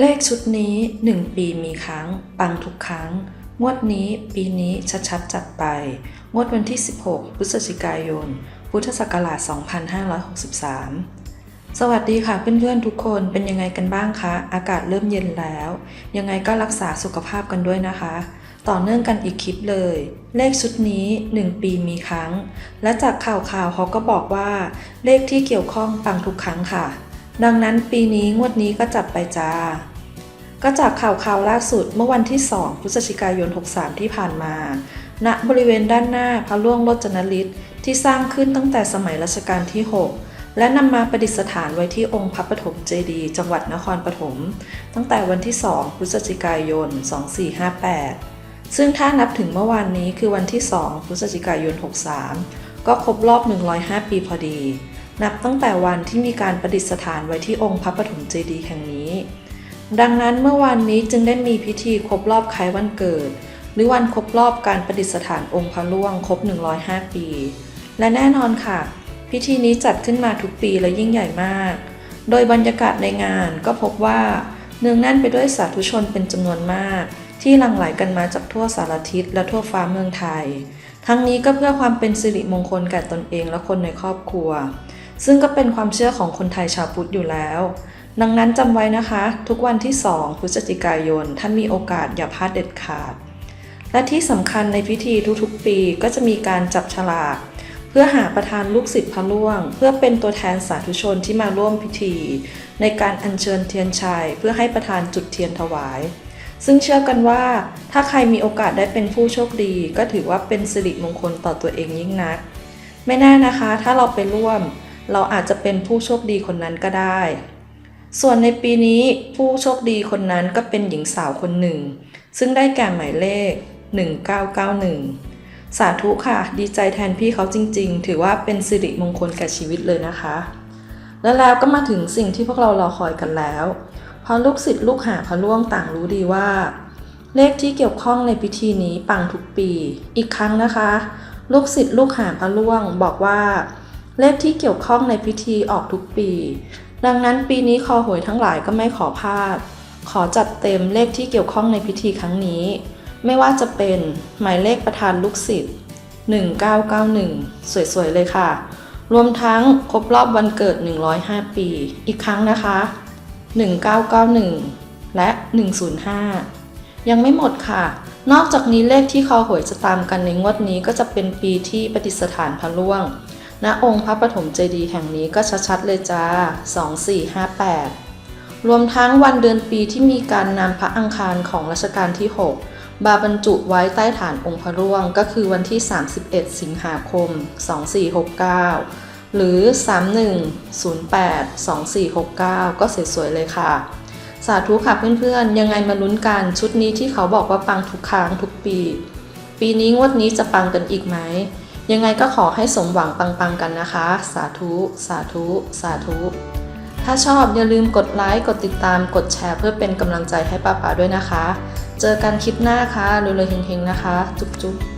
เลขชุดนี้ 1 ปีมีครั้ง ปังทุกครั้ง งวดนี้ปีนี้ชัดๆจัดไป งวดวันที่ 16 พฤศจิกายน พุทธศักราช 2563 สวัสดีค่ะเพื่อนๆทุกคนเป็นยังไงกันบ้างคะ อากาศเริ่มเย็นแล้ว ยังไงก็รักษาสุขภาพกันด้วยนะคะ ต่อเนื่องกันอีกคลิปเลย เลขชุดนี้ 1 ปีมีครั้ง และจากข่าวข่าวๆเขาก็บอกว่า เลขที่เกี่ยวข้องปังทุกครั้งค่ะ ดังนั้นปีนี้งวดนี้ก็จัดไปจ้า ก็จากข่าวข่าวล่าสุดเมื่อวันที่ 2 พฤศจิกายน 63 ที่ผ่านมา ณ บริเวณด้านหน้าพระล่วงโลจนฤทธิ์ที่สร้างขึ้นตั้งแต่สมัยรัชกาลที่ 6 และนำมาประดิษฐานไว้ที่องค์พระปฐมเจดีย์จังหวัดนครปฐมตั้งแต่วันที่ 2 พฤศจิกายน 2458 ซึ่งถ้านับถึงเมื่อวานนี้คือวันที่ 2 พฤศจิกายน 63 ก็ครบรอบ 105 ปีพอดี นับตั้งแต่วันที่มีการประดิษฐานไว้ที่องค์พระปฐมเจดีย์แห่งนี้ ดังนั้นเมื่อวานนี้จึงได้มีพิธีครบรอบคล้ายวันเกิด หรือวันครบรอบการประดิษฐานองค์พระล่วงครบ 105 ปี และแน่นอนค่ะ พิธีนี้จัดขึ้นมาทุกปีและยิ่งใหญ่มาก โดยบรรยากาศในงานก็พบว่าเนืองแน่นไปด้วยสาธุชนเป็นจำนวนมาก ที่หลั่งไหลกันมาจากทั่วสารทิศและทั่วฟ้าเมืองไทย ทั้งนี้ก็เพื่อความเป็นสิริมงคลแก่ตนเองและคนในครอบครัว ซึ่งก็เป็นความเชื่อของคนไทยชาวพุทธอยู่แล้ว ดังนั้นจำไว้นะคะ ทุกวันที่ 2 พฤศจิกายน ท่านมีโอกาสอย่าพลาดเด็ดขาด และที่สำคัญในพิธีทุกๆ ปีก็จะมีการจับฉลาก เพื่อหาประธานลูกศิษย์พระล่วง เพื่อเป็นตัวแทนสาธุชนที่มาร่วมพิธี ในการอัญเชิญเทียนชัย เพื่อให้ประธานจุดเทียนถวายซึ่งเชื่อกันว่าถ้าใครมีโอกาสได้เป็นผู้โชคดี ก็ถือว่าเป็นสิริมงคลต่อตัวเองยิ่งนัก ไม่แน่นะคะ ถ้าเราไปร่วม เราอาจจะเป็นผู้โชคดีคนนั้นก็ได้ ส่วนในปีนี้ผู้โชคดีคนนั้นก็เป็นหญิงสาวคนหนึ่ง ซึ่งได้แก่หมายเลข 1991 สาธุค่ะ ดีใจแทนพี่เขาจริง ๆ ถือว่าเป็นสิริมงคลแก่ชีวิตเลยนะคะ แล้วแล้วก็มาถึงสิ่งที่พวกเรารอคอยกันแล้วเพราะลูกศิษย์ลูกหาพระล่วงต่างรู้ดีว่า เลขที่เกี่ยวข้องในพิธีนี้ปังทุกปี อีกครั้งนะคะ ลูกศิษย์ลูกหาพระล่วงบอกว่า เลขที่เกี่ยวข้องในพิธีออกทุกปี ดังนั้นปีนี้คอหวยทั้งหลายก็ไม่ขอพลาด ขอจัดเต็มเลขที่เกี่ยวข้องในพิธีครั้งนี้ ไม่ว่าจะเป็นหมายเลขประธานลูกศิษย์1991 สวยๆ เลยค่ะ รวมทั้งครบรอบวันเกิด 105 ปี อีกครั้งนะคะ 1991 และ 105 ยังไม่หมดค่ะ นอกจากนี้เลขที่คอหวยจะตามกันในงวดนี้ก็จะเป็นปีที่ประดิษฐานพระล่วง ณองค์พระปฐมเจดีย์แห่งนี้ก็ชัดๆเลยจ้า 2458 รวมทั้งวันเดือนปีที่มีการนำพระอังคารของรัชกาลที่ 6 บาบรรจุไว้ใต้ฐานองค์พระร่วง ก็คือวันที่ 31 สิงหาคม 2469 หรือ 3108 2469 ก็สวยๆเลยค่ะ สาธุค่ะเพื่อนๆ ยังไงมาลุ้นกันชุดนี้ที่เขาบอกว่าปังทุกครั้งทุกปี ปีนี้งวดนี้จะปังกันอีกไหม ยังไงก็ขอให้สมหวังปังๆกันนะคะ สาธุ สาธุ สาธุ ถ้าชอบอย่าลืมกดไลค์ กดติดตาม กดแชร์เพื่อเป็นกำลังใจให้ป้าป๋าด้วยนะคะ เจอกันคลิปหน้าค่ะรวยๆเฮงๆนะคะ จุ๊บๆ